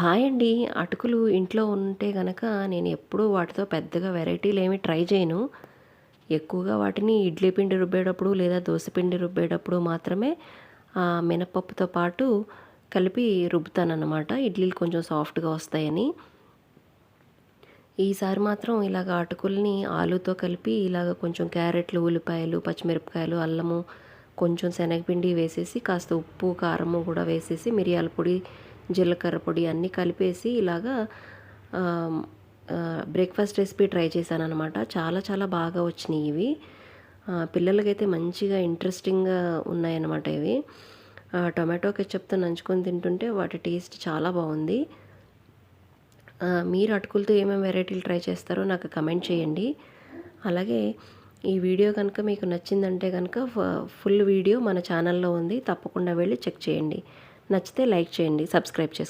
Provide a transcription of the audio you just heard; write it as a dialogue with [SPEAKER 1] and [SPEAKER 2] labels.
[SPEAKER 1] Hi అండి. అటుకులు ఇంట్లో ఉంటే గనక నేను ఎప్పుడూ వాటితో పెద్దగా వెరైటీలు ఏమి ట్రై చేయను. ఎక్కువగా వాటిని ఇడ్లీ పిండి రుబ్బేటప్పుడు లేదా దోశ పిండి రుబ్బేటప్పుడు మాత్రమే ఆ మినపప్పుతో పాటు కలిపి రుబ్బుతానన్నమాట. ఇడ్లీలు కొంచెం సాఫ్ట్గా వస్తాయని. ఈసారి మాత్రం ఇలాగ అటుకుల్ని ఆలుతో కలిపి ఇలాగ కొంచెం క్యారెట్లు ఉల్లిపాయలు పచ్చిమిరపకాయలు అల్లము కొంచెం శనగపిండి వేసేసి కాస్త ఉప్పు కారము కూడా వేసేసి మిరియాల పొడి జీలకర్ర పొడి అన్నీ కలిపేసి ఇలాగా బ్రేక్ఫాస్ట్ రెసిపీ ట్రై చేశాను అనమాట చాలా చాలా బాగా వచ్చినాయి ఇవి. పిల్లలకైతే మంచిగా ఇంట్రెస్టింగ్గా ఉన్నాయన్నమాట ఇవి. టొమాటో కెచ్చప్తో నంచుకొని తింటుంటే వాటి టేస్ట్ చాలా బాగుంది. మీరు అటుకులతో ఏమేమి వెరైటీలు ట్రై చేస్తారో నాకు కమెంట్ చేయండి. అలాగే ఈ వీడియో కనుక మీకు నచ్చిందంటే కనుక ఫుల్ వీడియో మన ఛానల్లో ఉంది. తప్పకుండా వెళ్ళి చెక్ చేయండి. నచ్చితే లైక్ చేయండి సబ్స్క్రైబ్ చేసుకోండి.